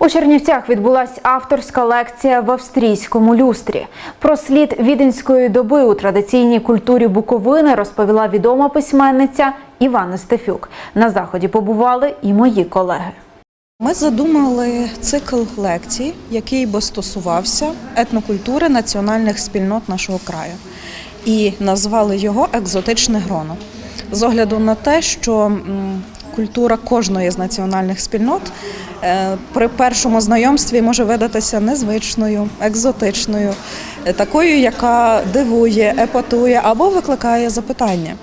У Чернівцях відбулася авторська лекція в австрійському люстрі. Про слід віденської доби у традиційній культурі Буковини розповіла відома письменниця Івана Стефюк. На заході побували і мої колеги. Ми задумали цикл лекцій, який би стосувався етнокультури національних спільнот нашого краю, і назвали його Екзотичне гроно. З огляду на те, що культура кожної з національних спільнот при першому знайомстві може видатися незвичною, екзотичною, е, такою, яка дивує, епатує або викликає запитання.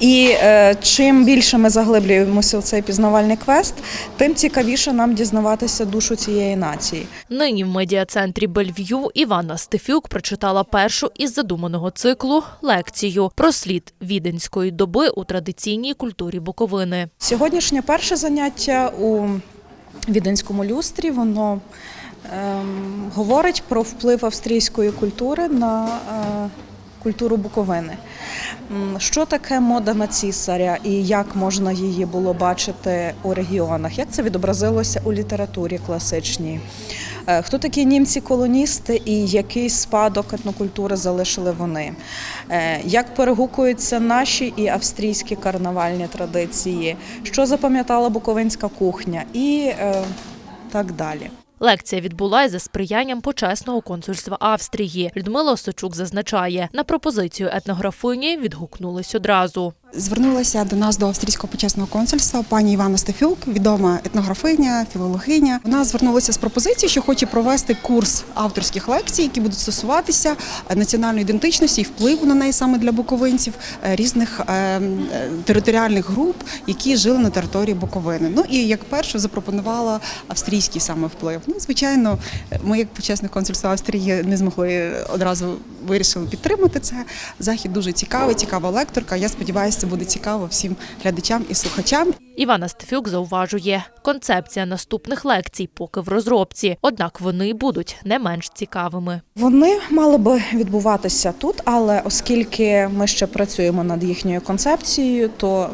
І е, чим більше ми заглиблюємося в цей пізнавальний квест, тим цікавіше нам дізнаватися душу цієї нації. Нині в медіа-центрі Бельв'ю Івана Стефюк прочитала першу із задуманого циклу лекцію про слід віденської доби у традиційній культурі Буковини. Сьогоднішнє перше заняття у віденському люстрі воно ем, говорить про вплив австрійської культури на е, культуру Буковини. Що таке мода на цісаря і як можна її було бачити у регіонах? Як це відобразилося у літературі класичній? Е, Хто такі німці-колоністи і який спадок етнокультури залишили вони? Е, Як перегукуються наші і австрійські карнавальні традиції? Що запам'ятала буковинська кухня? І е, так далі. Лекція відбулася за сприянням почесного консульства Австрії. Людмила Осочук зазначає, на пропозицію етнографині відгукнулись одразу. Звернулася до нас до австрійського почесного консульства пані Івана Стефюк, відома етнографиня, філологиня. Вона звернулася з пропозицією, що хоче провести курс авторських лекцій, які будуть стосуватися е, національної ідентичності і впливу на неї саме для буковинців е, різних е, територіальних груп, які жили на території Буковини. Ну і як перше запропонувала австрійський саме вплив. Ну, звичайно, ми, як почесне консульство Австрії, не змогли одразу вирішили підтримати це. Захід дуже цікавий, цікава лекторка. Я сподіваюся, це буде цікаво всім глядачам і слухачам. Івана Стефюк зауважує, концепція наступних лекцій поки в розробці, однак вони будуть не менш цікавими. Вони мали би відбуватися тут, але оскільки ми ще працюємо над їхньою концепцією, то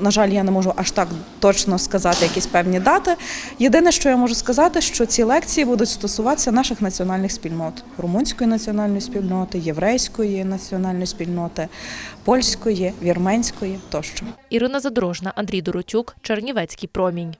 на жаль, я не можу аж так точно сказати якісь певні дати. Єдине, що я можу сказати, що ці лекції будуть стосуватися наших національних спільнот: румунської національної спільноти, єврейської національної спільноти, польської, вірменської тощо. Ірина Задорожна, Андрій Доротюк, Чернівецький промінь.